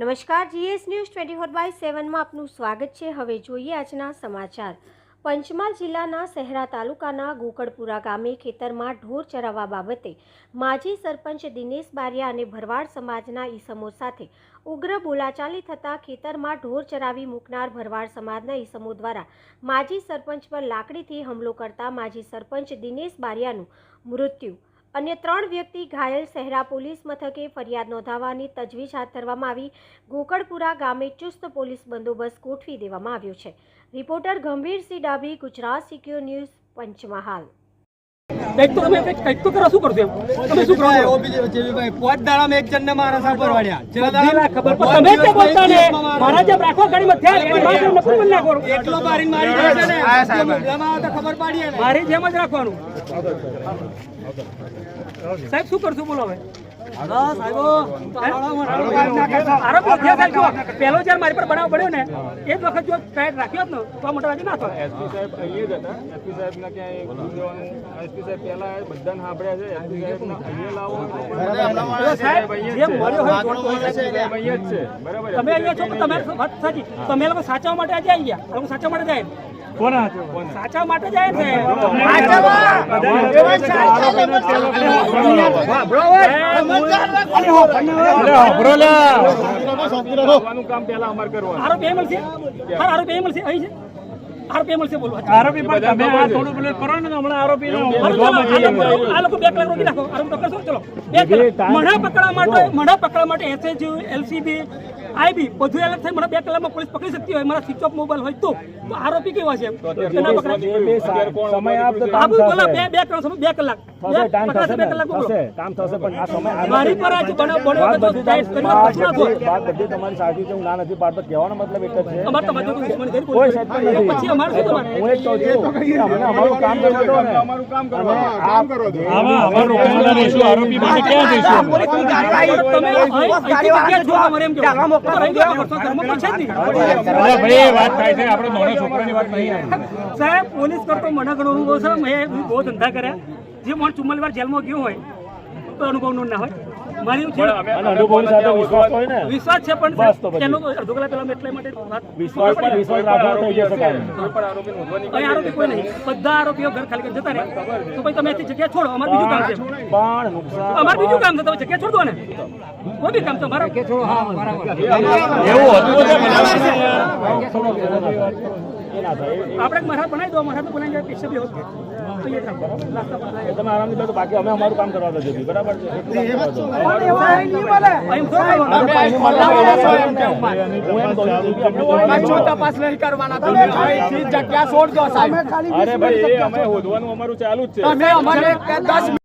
નમસ્કાર, GS news twenty four by સેવનમાં આપનું સ્વાગત છે. હવે જોઈએ આજના સમાચાર. પંચમહાલ જિલ્લાના શહેરા તાલુકાના ગોકળપુરા ગામે ખેતરમાં ઢોર ચરાવવા બાબતે માજી સરપંચ દિનેશ બારિયા અને ભરવાડ સમાજના ઈસમો સાથે ઉગ્ર બોલાચાલી થતાં ખેતરમાં ઢોર ચરાવી મૂકનાર ભરવાડ સમાજના ઈસમો દ્વારા માજી સરપંચ પર લાકડીથી હુમલો કરતા માજી સરપંચ દિનેશ બારિયાનું મૃત્યુ અન્ય ત્રણ વ્યક્તિ ઘાયલ શહેરા પોલીસ મથકે ફરિયાદ નોંધાવવાની તજવીજ હાથ ધરવામાં આવી. ગોકળપુરા ગામે ચુસ્ત પોલીસ બંદોબસ્ત ગોઠવી દેવામાં આવ્યો છે. Reporter Gambhirsinh Dabhi Gujarat secure news Panchmahal. કંઈક તો તમે કંઈક કંઈક તો કરો શું કરશો તમે શું કરો છો? પોત દાડામાં એક જણને મારા સાપર વાળ્યા. છેલ્લા દાડા ખબર પણ તમે જ બોલતા ને? મારા જેમ રાખો ગાડીમાં થયા એની વાત એમને ના કરો. એકલો મારીને મારી જાય છે ને? જે મુદ્દામાં આવે તો ખબર પાડીએ મારી જેમ જ રાખવાનું. સાહેબ શું કરશું બોલો હવે? જ્યારે મારી પર બનાવ પડ્યો ને એ જ વખત જો ટાઈટ રાખ્યો હોત ને તો આ મોટા ના થાય એસપી સાહેબ અહીંયા જ હતા. એસપી સાહેબને ક્યાંય એસપી સાહેબ પહેલા બધાને સાંભળ્યા છે. એસપી સાહેબને અહીંયા લાવો. સાહેબ જે મળ્યો હોય જોડતો હોય એસપી સાહેબ? અહીંયા જ છે. બરાબર. તમે અહીંયા છો તો તમે વાત સાચી. તમે લોકો સાચવા માટે આજે આવી ગયા. લોકો સાચવા માટે જાય. સાચા માટે જાય છે. આવવાનું કામ પહેલા અમારે કરવાનું આરોપી મળશે? હા આરોપી એ મળશે? અહીં છે? આરોપી એ મળશે બોલવા. આરોપી પણ તમે આ થોડું પેલું કરો ને હમણાં આરોપી હાલો, આ લોકો- આ લોકો બે કલાક રોકી રાખો આરોપી પકડશો? ચલો. બે કલાક. મણા પકડવા માટે મણા પકડવા માટે એસએચયુ એલસીબી આઈબી બધું અલગ થાય મને બે કલાકમાં પોલીસ પકડી શકતી હોય મારા સ્વિચ ઓફ મોબાઈલ હોય તો. તો આરોપી કેવા છે? કે ના સમય આપતો બાબુ બે બે કલાક બે કલાક. બે ટાઈમ થશે ને? થશે કામ થશે પણ આ સમય મારી પર આજ બનાવ બન્યો વાત તો બધી કરી પ્રશ્ન પછી થાય. વાત બધી તમારી સાચી છે હું ના નથી પાડતો કહેવાનો મતલબ એક જ છે. અમાર તો બધું દુશ્મની કરી કોઈ. સત્ય નથી. પછી અમાર શું તમારે હું એક કહું છું. કે અમને અમારું કામ કરવા દો ને અમારું કામ કરવા કામ કરો છો? તમે અહીં- અહીંથી જગ્યા છો તમારે એમ કહેવું. તો રહી ગયા વર્ષો ધર્મ પર છે જ નહીં. વાત થાય છે આપણે નાના છોકરાની વાત નહીં. સાહેબ પોલીસ કરતો મને ઘણો અનુભવ છે મેં બહુ ધંધા કર્યા. જે માણસ ચુમ્માલીવાર જેલમાં ગયો હોય તો અનુભવ નો ના હોય. મારી એવું છે. અને અનુભવની સાથે વિશ્વાસ હોય ને? વિશ્વાસ છે પણ પછી. અડધો કલાક પહેલા એટલા માટે આરોપી નોંધવાની અહીં આરોપી કોઈ નહીં. બધા આરોપીઓ ઘર ખાલી જતા રહે. તો ભાઈ તમે જગ્યા છોડો. અમારે બીજું કામ છે. પણ અમારે બીજું કામ છે. તમે જગ્યા છોડ દો ને કોઈ બી કામ છે. એવું એ- આપણે મહારાજ બનાવી દો મહારાજ બનાવી જાય પૈસા બી હોત. કે. તો એ કામ કરો. તમે આરામથી બેસો બાકી અમે અમારું કામ કરવા દો બરાબર છે? દો. તપાસ નહીં કરવાના. તમે જગ્યા છોડજો સાહેબ. અરે ભાઈ એ અમે હોદવાનું અમારું ચાલુ જ છે. અમે અમારે